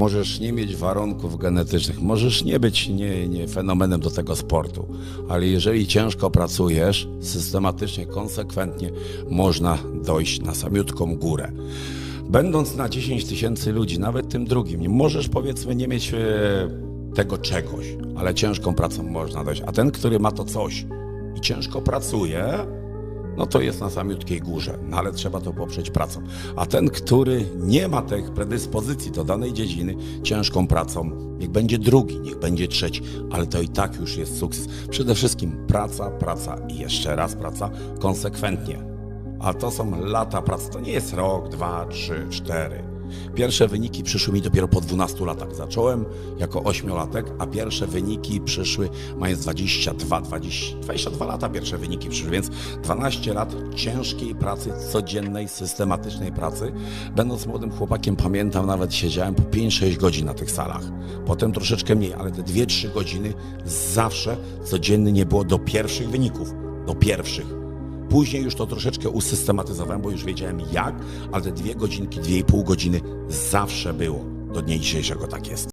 Możesz nie mieć warunków genetycznych, możesz nie być nie, nie fenomenem do tego sportu, ale jeżeli ciężko pracujesz, systematycznie, konsekwentnie, można dojść na samiutką górę. Będąc na 10 tysięcy ludzi, nawet tym drugim, możesz powiedzmy nie mieć e, tego czegoś, ale ciężką pracą można dojść. A ten, który ma to coś i ciężko pracuje, no to jest na samiutkiej górze, no ale trzeba to poprzeć pracą. A ten, który nie ma tych predyspozycji do danej dziedziny, ciężką pracą, niech będzie drugi, niech będzie trzeci, ale to i tak już jest sukces. Przede wszystkim praca, praca i jeszcze raz praca konsekwentnie. A to są lata pracy, to nie jest rok, dwa, trzy, cztery. Pierwsze wyniki przyszły mi dopiero po 12 latach. Zacząłem jako ośmiolatek, a pierwsze wyniki przyszły mając 22, 20, 22 lata pierwsze wyniki przyszły, więc 12 lat ciężkiej pracy, codziennej, systematycznej pracy. Będąc młodym chłopakiem pamiętam, nawet siedziałem po 5-6 godzin na tych salach. Potem troszeczkę mniej, ale te 2-3 godziny zawsze codziennie nie było do pierwszych wyników. Do pierwszych. Później już to troszeczkę usystematyzowałem, bo już wiedziałem jak, ale te dwie godzinki, dwie i pół godziny zawsze było. Do dnia dzisiejszego tak jest.